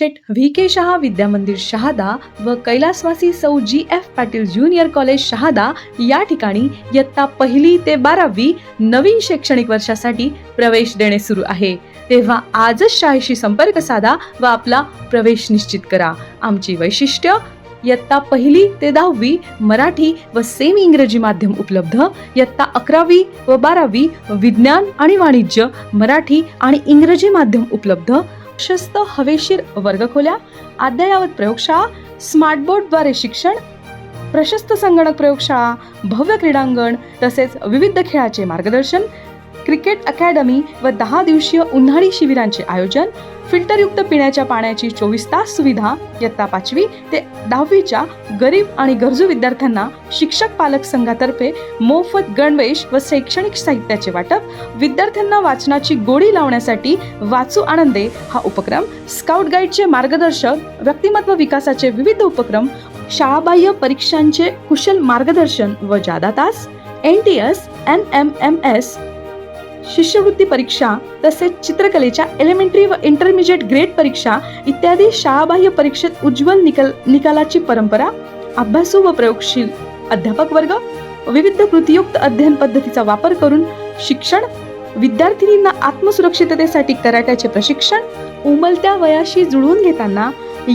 शेठ V K Shah Vidyamandir Shahada व कैलासवासी सौ G F Patil junior college Shahada या ठिकाणी इयत्ता पहिली ते बारावी नवीन शैक्षणिक वर्षासाठी प्रवेश देणे सुरू आहे. तेव्हा आजच शाळेशी संपर्क साधा व आपला प्रवेश निश्चित करा. आमची वैशिष्ट्य इयत्ता पहिली ते दहावी मराठी व सेमी इंग्रजी माध्यम उपलब्ध इयत्ता अकरावी व बारावी विज्ञान आणि वाणिज्य मराठी आणि इंग्रजी माध्यम उपलब्ध प्रशस्त हवेशीर वर्गखोल्या अद्ययावत प्रयोगशाळा स्मार्ट बोर्डद्वारे शिक्षण प्रशस्त संगणक प्रयोगशाळा भव्य क्रीडांगण तसेच विविध खेळाचे मार्गदर्शन क्रिकेट अकॅडमी व दहा दिवसीय उन्हाळी शिबिरांचे आयोजन फिल्टरयुक्त पिण्याच्या पाण्याची चोवीस तास सुविधा इयत्ता पाचवी ते दहावीच्या गरीब आणि गरजू विद्यार्थ्यांना शिक्षक पालक संघातर्फे मोफत गणवेश व शैक्षणिक साहित्याचे वाटप विद्यार्थ्यांना वाचनाची गोडी लावण्यासाठी वाचू आनंदे हा उपक्रम स्काउट गाईडचे मार्गदर्शक व्यक्तिमत्व विकासाचे विविध उपक्रम शाळाबाह्य परीक्षांचे कुशल मार्गदर्शन व जादा तास N T S N M M S शिष्यवृत्ती परीक्षा तसेच चित्रकलेच्या एलिमेंटरी व इंटरमिजिएट ग्रेड परीक्षा इत्यादी शाळाबाह्य परीक्षेत उज्ज्वल निकाल निकालाची परंपरा अभ्यासू व प्रयोगशील अध्यापक वर्ग विविध कृतीयुक्त अध्ययन पद्धतीचा वापर करून शिक्षण विद्यार्थिनींना आत्मसुरक्षिततेसाठी कराट्याचे प्रशिक्षण उमलत्या वयाशी जुळवून घेताना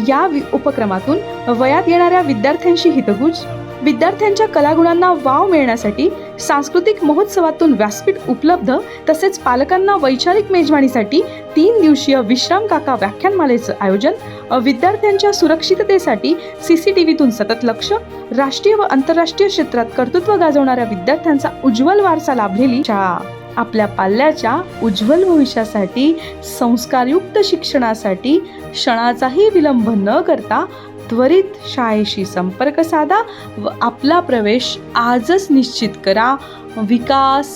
या वि- उपक्रमातून वयात येणाऱ्या विद्यार्थ्यांशी हितगुज विद्यार्थ्यांच्या कलागुणांना वाव मिळण्यासाठी सांस्कृतिक महोत्सवातून व्यासपीठ उपलब्ध तसेच पालकांना वैचारिक मेजवानीसाठी तीन दिवसीय विश्राम काका व्याख्यानमालेचं आयोजन विद्यार्थ्यांच्या सुरक्षिततेसाठी सी सी टी व्हीतून सतत लक्ष राष्ट्रीय व आंतरराष्ट्रीय क्षेत्रात कर्तृत्व गाजवणाऱ्या विद्यार्थ्यांचा उज्ज्वल वारसा लाभलेली शाळा. आपल्या पाल्याच्या उज्ज्वल भविष्यासाठी संस्कारयुक्त शिक्षणासाठी क्षणाचाही विलंब न करता त्वरित शाळेशी संपर्क साधा व आपला प्रवेश आजच निश्चित करा. विकास